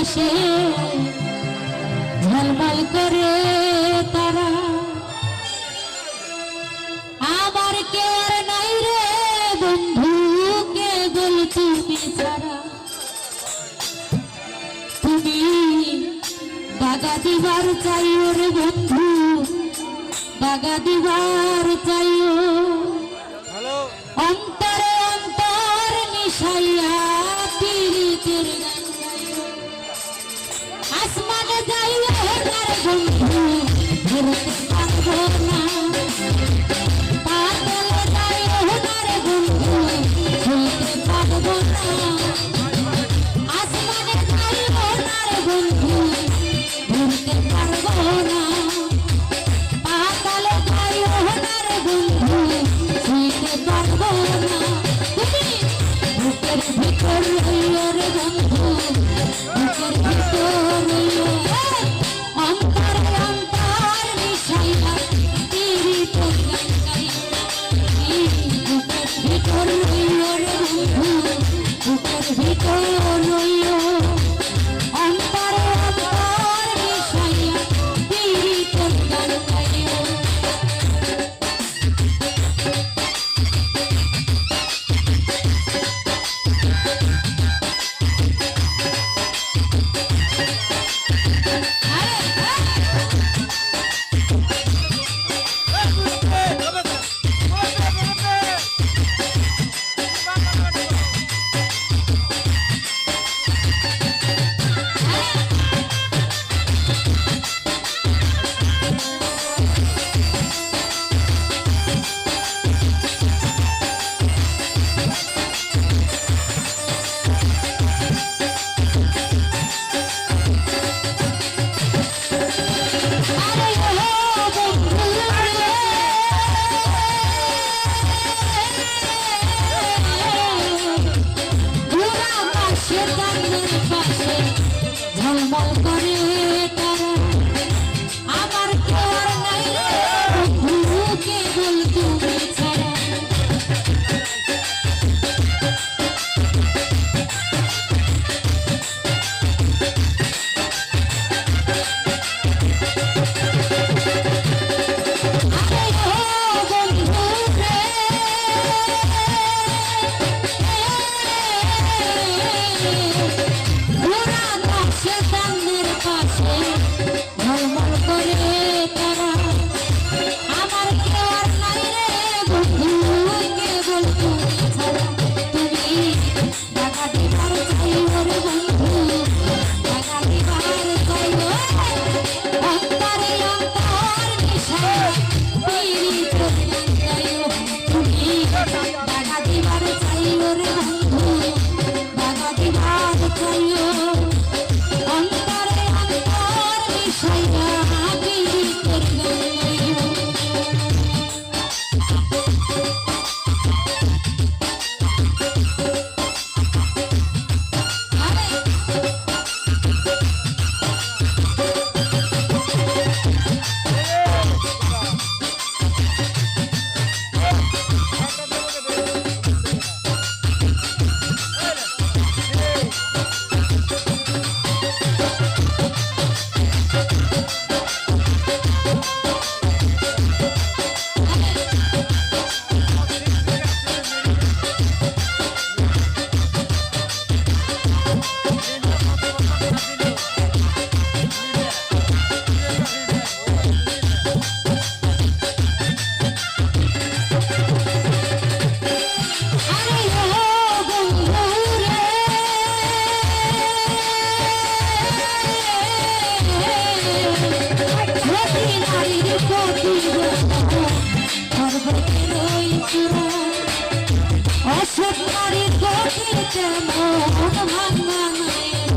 আকাশে ঝলমল করে তারা। আমার কে আর নাই রে বন্ধু কে গেল তুমি তারা তুমি দাগা দিবার চাই রে বন্ধু দাগা দিবার চাইও অন্ত fire. চুরু অসৎ করে গতির কেমন ভাঙা নাই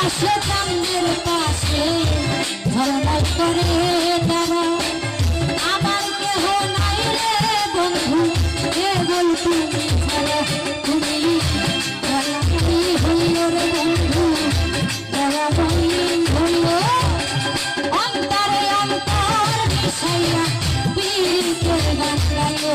পাশে চান্দের পাশে ঝর্ণায় করে তারা আমার কেহ নাই রে বন্ধু কেবল তুমি ছাড়া তুমি দয়াময়ী হইও রে বন্ধু দয়াময়ী হইও। অন্তরে অন্তর মিশাইয়া পীর গান গাইও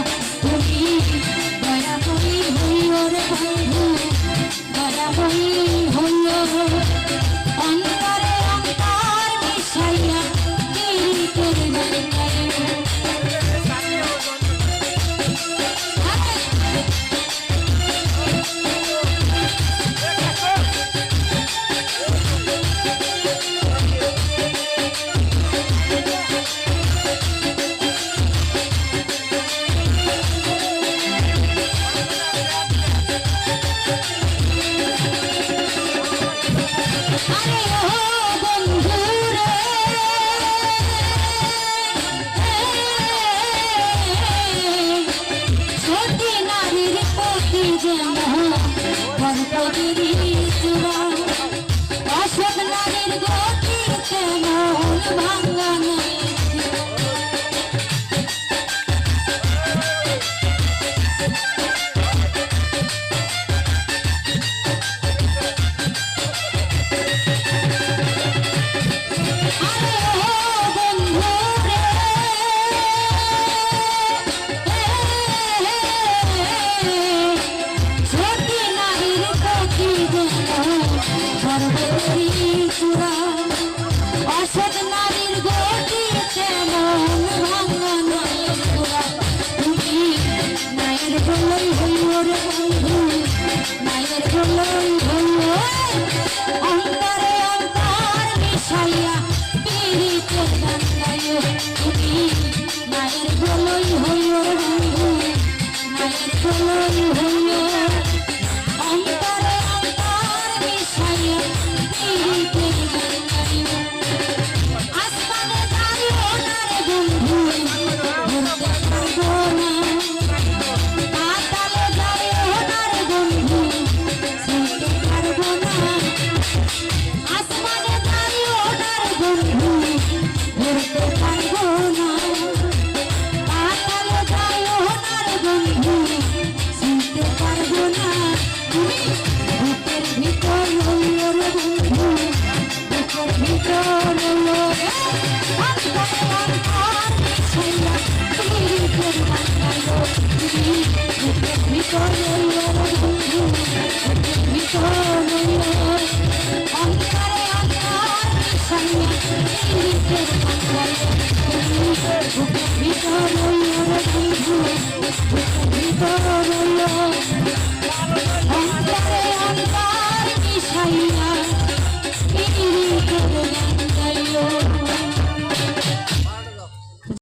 ভিতর অন্তরে অন্তর মিশাইয়া